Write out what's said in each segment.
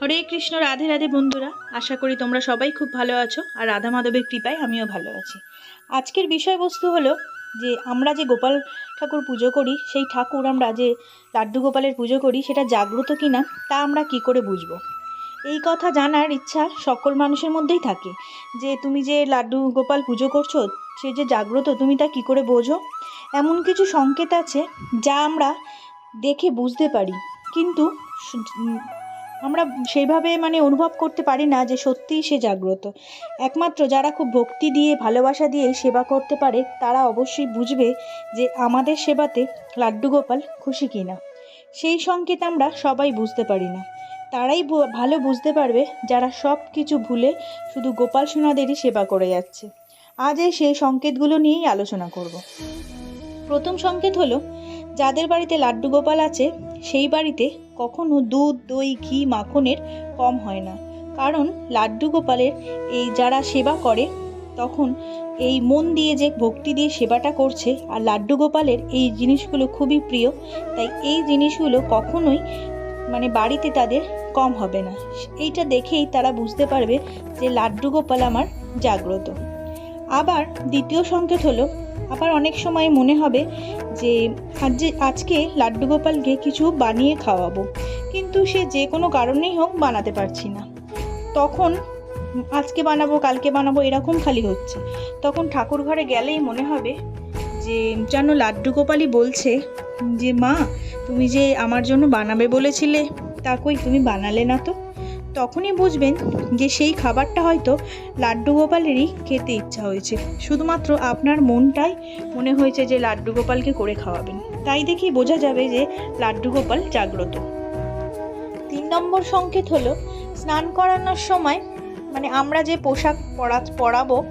হরে কৃষ্ণ, রাধে রাধে বন্ধুরা। আশা করি তোমরা সবাই খুব ভালো আছো আর রাধা মাধবের কৃপায় আমিও ভালো আছি। আজকের বিষয়বস্তু হলো যে আমরা যে গোপাল ঠাকুর পুজো করি, সেই ঠাকুর আমরা যে লাড্ডু গোপালের পুজো করি, সেটা জাগ্রত কিনা, তা আমরা কি করে বুঝব? এই কথা জানার ইচ্ছা সকল মানুষের মধ্যেই থাকে যে, তুমি যে লাড্ডু গোপাল পুজো করছ, সে যে জাগ্রত, তুমি তা কি করে বোঝো? এমন কিছু সংকেত আছে যা আমরা দেখে বুঝতে পারি। কিন্তু আমরা সেইভাবে মানে অনুভব করতে পারি না যে সত্যিই সে জাগ্রত। একমাত্র যারা খুব ভক্তি দিয়ে, ভালোবাসা দিয়ে সেবা করতে পারে, তারা অবশ্যই বুঝবে যে আমাদের সেবাতে লাড্ডু গোপাল খুশি কিনা। সেই সংকেত আমরা সবাই বুঝতে পারি না। তারাই ভালো বুঝতে পারবে যারা সব কিছু ভুলে শুধু গোপাল সোনাদেরই সেবা করে যাচ্ছে। আজ এই সেই সংকেতগুলো নিয়েই আলোচনা করব। প্রথম সংকেত হলো, যাদের বাড়িতে লাড্ডু গোপাল আছে সেই বাড়িতে কখনো দুধ, দই, ঘি, মাখনের কম হয় না। কারণ লাড্ডু গোপালের এই যারা সেবা করে, তখন এই মন দিয়ে যে ভক্তি দিয়ে সেবাটা করছে আর লাড্ডু গোপালের এই জিনিসগুলো খুবই প্রিয়, তাই এই জিনিসগুলো কখনোই মানে বাড়িতে তাদের কম হবে না। এইটা দেখেই তারা বুঝতে পারবে যে লাড্ডু গোপাল আমার জাগ্রত। আবার দ্বিতীয় সংকেত হলো আবার অনেক সময় মনে হবে যে আজ আজকে লাড্ডু গোপালকে কিছু বানিয়ে খাওয়াবো। কিন্তু সে যে কোনো কারণেই হোক বানাতে পারছি না। তখন, আজকে বানাবো, কালকে বানাবো, এরকম খালি হচ্ছে। তখন ঠাকুর ঘরে গেলেই মনে হবে যে, যেন লাড্ডু গোপালই বলছে যে, মা, তুমি যে আমার জন্য বানাবে বলেছিলে, তা কই, তুমি বানালে না তো? তখনই বুঝবেন যে সেই খাবারটা হয়তো লাড্ডু গোপালেরই খেতে ইচ্ছা হয়েছে। শুধুমাত্র আপনার মনটাই মনে হয়েছে যে লাড্ডু গোপালকে করে খাওয়াবেন। তাই দেখি বোঝা যাবে যে লাড্ডু গোপাল জাগ্রত। তিন নম্বর সংকেত হলো, স্নান করানোর সময় মানে আমরা যে পোশাক পরা, পরাবো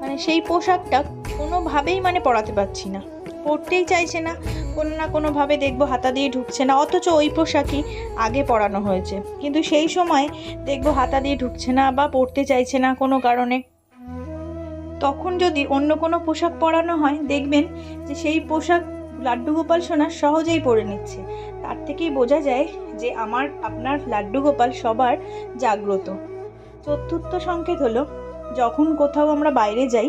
মানে সেই পোশাকটা কোনোভাবেই মানে পরাতে পারছি না। পরতেই চাইছে না। কোনো না কোনোভাবে দেখব হাতা দিয়ে ঢুকছে না। অথচ ওই পোশাকই আগে পরানো হয়েছে। কিন্তু সেই সময় দেখব হাতা দিয়ে ঢুকছে না বা পরতে চাইছে না কোনো কারণে। তখন যদি অন্য কোনো পোশাক পরানো হয়, দেখবেন যে সেই পোশাক লাড্ডু গোপাল সোনা সহজেই পরে নিচ্ছে। তার থেকেই বোঝা যায় যে আমার, আপনার লাড্ডু গোপাল সবার জাগ্রত। চতুর্থ সংকেত হলো, যখন কোথাও আমরা বাইরে যাই,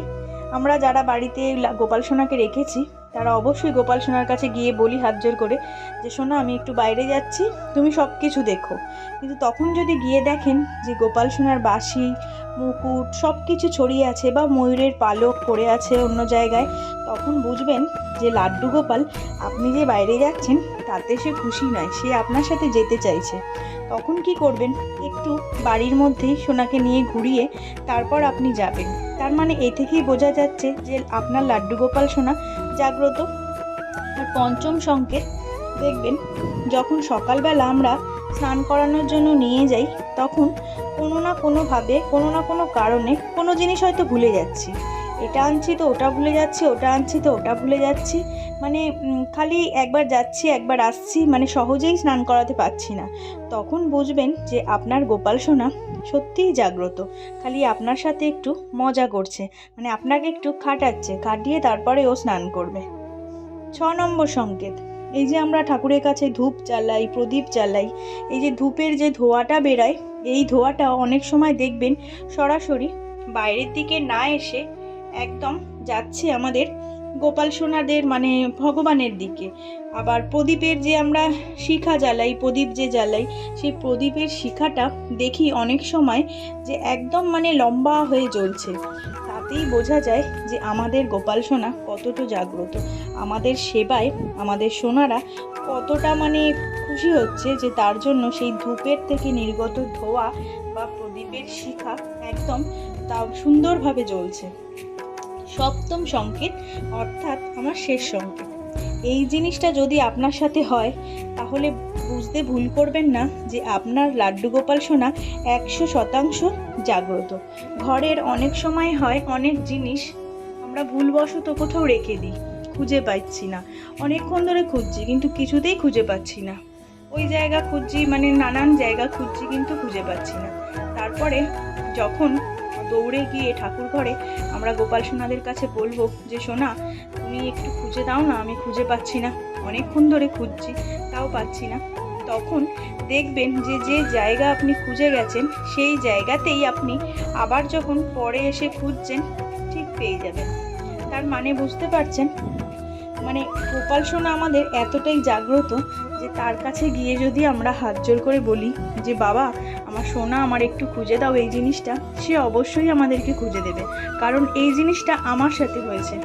আমরা যারা বাড়িতে গোপাল সোনাকে রেখেছি তারা অবশ্যই গোপাল সোনার কাছে গিয়ে বলি হাত জোর করে যে সোনা আমি একটু বাইরে যাচ্ছি, তুমি সব কিছু দেখো। কিন্তু তখন যদি গিয়ে দেখেন যে, গোপাল সোনার বাঁশি, মুকুট সব কিছু ছড়িয়ে আছে বা ময়ূরের পালক পড়ে আছে অন্য জায়গায়, তখন বুঝবেন যে, লাড্ডু গোপাল, আপনি যে বাইরে যাচ্ছেন, তাতে সে খুশি নয়, সে আপনার সাথে যেতে চাইছে। তখন কি করবেন? একটু বাড়ির মধ্যেই সোনাকে নিয়ে ঘুরিয়ে তারপর আপনি যাবেন। তার মানে এ থেকেই বোঝা যাচ্ছে যে, আপনার লাড্ডু গোপাল সোনা জাগ্রত। আর পঞ্চম সংকেত, দেখবেন, যখন সকালবেলা আমরা স্নান করানোর জন্য নিয়ে যাই, তখন কোনো না কোনোভাবে, কোনো না কোনো কারণে কোনো জিনিস হয়তো ভুলে যাচ্ছি। এটা আনছি তো, ওটা ভুলে যাচ্ছি, ওটা আনছি তো, ওটা ভুলে যাচ্ছি। মানে খালি একবার যাচ্ছি, একবার আসছি মানে সহজেই স্নান করাতে পারছি না। তখন বুঝবেন যে আপনার গোপাল সোনা সত্যিই জাগ্রত। খালি আপনার সাথে একটু মজা করছে মানে আপনাকে একটু খাটাচ্ছে, খাটিয়ে তারপরে ও স্নান করবে। ছ নম্বর সংকেত, এই যে আমরা ঠাকুরের কাছে ধূপ জ্বালাই প্রদীপ জ্বালাই এই যে ধূপের যে ধোঁয়াটা বেরায়, এই ধোঁয়াটা অনেক সময় দেখবেন সরাসরি বাইরের দিকে না এসে একদম যাচ্ছে আমাদের গোপাল সোনাদের মানে ভগবানের দিকে। আবার প্রদীপের যে আমরা শিখা জ্বালাই, প্রদীপ যে জ্বালাই, সেই প্রদীপের শিখাটা দেখি অনেক সময় যে একদম মানে লম্বা হয়ে জ্বলছে। তাতেই বোঝা যায় যে আমাদের গোপাল সোনা কতটা জাগ্রত। আমাদের সেবায়, আমাদের সোনারা কতটা মানে খুশি হচ্ছে যে তার জন্য সেই ধূপের থেকে নির্গত ধোয়া বা প্রদীপের শিখা একদম তা সুন্দরভাবে জ্বলছে। সপ্তম সংকেত, অর্থাৎ আমার শেষ সংকেত। এই জিনিসটা যদি আপনার সাথে হয়, তাহলে বুঝতে ভুল করবেন না যে আপনার লাড্ডু গোপাল সোনা একশো শতাংশ জাগ্রত। ঘরের অনেক সময় হয় অনেক জিনিস আমরা ভুলবশত কোথাও রেখে দিই, খুঁজে পাচ্ছি না। অনেকক্ষণ ধরে খুঁজছি, কিন্তু কিছুতেই খুঁজে পাচ্ছি না। ওই জায়গা খুঁজছি মানে নানান জায়গা খুঁজছি, কিন্তু খুঁজে পাচ্ছি না। তারপরে যখন দৌড়ে গিয়ে ঠাকুর ঘরে আমরা গোপাল সোনাদের কাছে বলব যে, সোনা, তুমি একটু খুঁজে দাও না, আমি খুঁজে পাচ্ছি না। অনেকক্ষণ ধরে খুঁজছি, তাও পাচ্ছি না। তখন দেখবেন যে যে জায়গা আপনি খুঁজে গেছেন, সেই জায়গাতেই আপনি আবার যখন পরে এসে খুঁজছেন, ঠিক পেয়ে যাবেন। তার মানে বুঝতে পারছেন? মানে গোপাল সোনা আমাদের এতটাই জাগ্রত যে তার কাছে গিয়ে যদি আমরা হাত জোর করে বলি যে, বাবা, আমার সোনা আমার একটু খুঁজে দাও এই জিনিসটা, সে অবশ্যই আমাদেরকে খুঁজে দেবে। কারণ এই জিনিসটা আমার সাথে হয়েছে।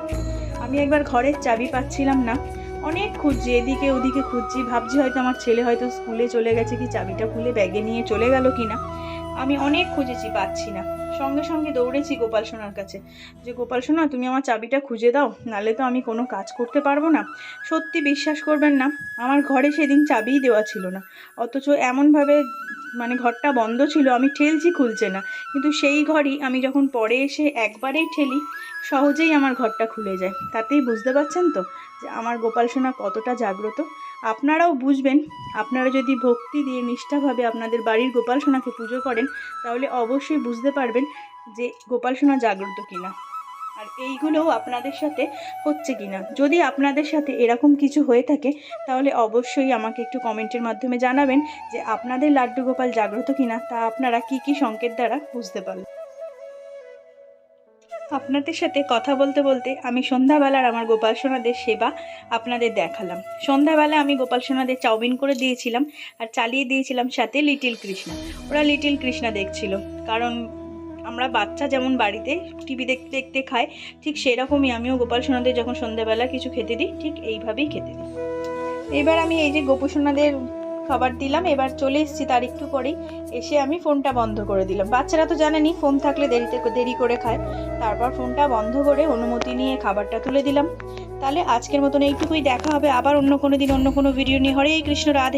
আমি একবার ঘরের চাবি পাচ্ছিলাম না। অনেক খুঁজছি, এদিকে ওদিকে খুঁজছি। ভাবছি হয়তো আমার ছেলে হয়তো স্কুলে চলে গেছে কি, চাবিটা খুলে ব্যাগে নিয়ে চলে গেল কি না আমি অনেক খুঁজেছি, পাচ্ছি না। সঙ্গে সঙ্গে দৌড়েছি গোপাল সোনার কাছে। যে গোপাল সোনা, তুমি আমার চাবিটা খুঁজে দাও, নালে তো আমি কোনো কাজ করতে পারব না। সত্যি বিশ্বাস করবেন না, আমার ঘরে সেদিন চাবিই দেওয়া ছিল না। অথচ এমনভাবে মানে ঘরটা বন্ধ ছিল, আমি ঠেলছি খুলছে না। কিন্তু সেই ঘরই আমি যখন পরে এসে একবারেই ঠেলি সহজেই আমার ঘরটা খুলে যায়। তাতেই বুঝতে পারছেন তো যে আমার গোপাল সোনা কতটা জাগ্রত। আপনারাও বুঝবেন, আপনারা যদি ভক্তি দিয়ে, নিষ্ঠাভাবে আপনাদের বাড়ির গোপাল সোনাকে পুজো করেন, তাহলে অবশ্যই বুঝতে পারবেন যে গোপাল সোনা জাগ্রত কিনা। আর এইগুলোও আপনাদের সাথে হচ্ছে কিনা। যদি আপনাদের সাথে এরকম কিছু হয়ে থাকে, তাহলে অবশ্যই আমাকে একটু কমেন্টের মাধ্যমে জানাবেন যে আপনাদের লাড্ডু গোপাল জাগ্রত কিনা, তা আপনারা কি কি সংকেত দ্বারা বুঝতে পারবেন আপনাদের সাথে কথা বলতে বলতে আমি সন্ধ্যাবেলার আমার গোপাল সোনাদের সেবা আপনাদের দেখালাম। সন্ধ্যাবেলা আমি গোপাল সোনাদের চাউমিন করে দিয়েছিলাম আর চালিয়ে দিয়েছিলাম সাথে লিটিল কৃষ্ণা। ওরা লিটিল কৃষ্ণা দেখছিল। কারণ আমরা বাচ্চা যেমন বাড়িতে টিভি দেখতে দেখতে খায় ঠিক সেরকমই আমিও গোপাল সোনাদের যখন সন্ধ্যাবেলা কিছু খেতে দিই, ঠিক এইভাবেই খেতে দিই। এবার আমি এই যে গোপু সোনাদের খাবার দিলাম, এবার চলে এসেছি তার একটু পরেই। এসে আমি ফোনটা বন্ধ করে দিলাম। বাচ্চারা তো জানেনি, ফোন থাকলে দেরিতে দেরি করে খায়। তারপর ফোনটা বন্ধ করে অনুমতি নিয়ে খাবারটা তুলে দিলাম। তাহলে আজকের মতন এইটুকুই, দেখা হবে আবার অন্য কোনো দিন, অন্য কোনো ভিডিও নিয়ে। হরে কৃষ্ণ, রাধে